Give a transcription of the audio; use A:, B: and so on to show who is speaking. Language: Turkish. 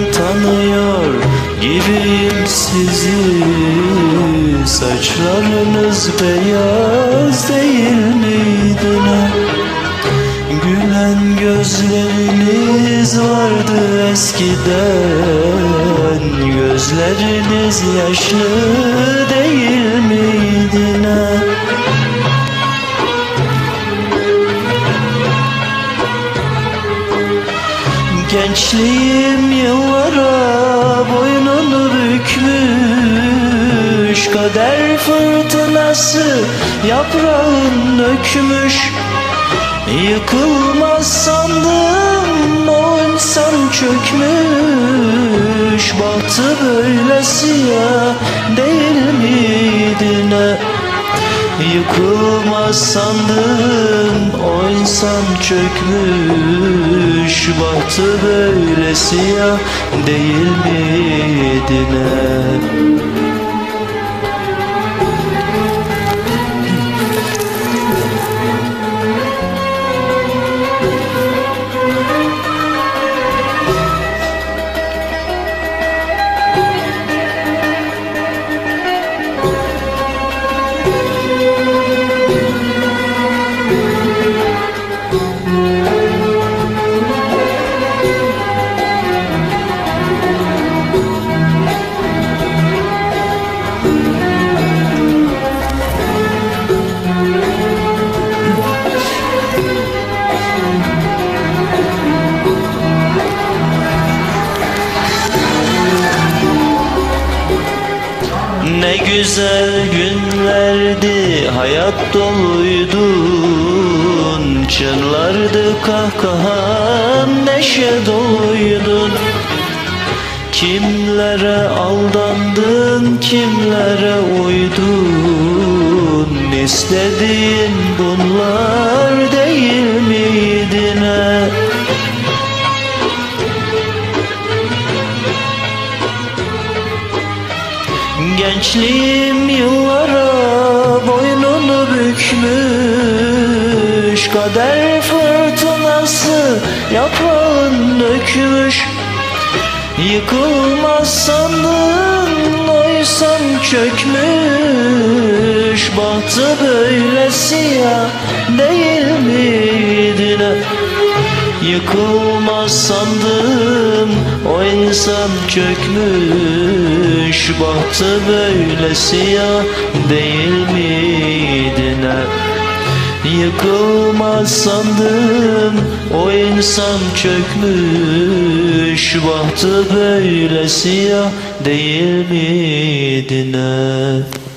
A: sanıyor gibiyim sizi. Saçlarınız beyaz değil miydi ne? Gülen gözleriniz vardı eskiden. Gözleriniz yaşlı değil miydi Gençliğim yıllara boynunu bükmüş Kader fırtınası yaprağın dökmüş Yıkılmaz sandım o insan çökmüş Bahtı böyle siyah değil miydi ne? Yıkılmaz sandım o insan çökmüş Bahtı böyle siyah değil miydi ne? Güzel günlerdi hayat doluydun Çınlardı kahkahan neşe doluydun Kimlere aldandın kimlere uydun? İstediğin bunlar değil miydi Gençliğim yıllara boynunu bükmüş Kader fırtınası yaprağın dökmüş Yıkılmaz sandın oysam çökmüş Bahtı böyle siyah değil miydi ne? Yıkılmaz sandım o insan çökmüş Bahtı böyle siyah değil miydi ne? Yıkılmaz sandım o insan çökmüş Bahtı böyle siyah değil miydi ne?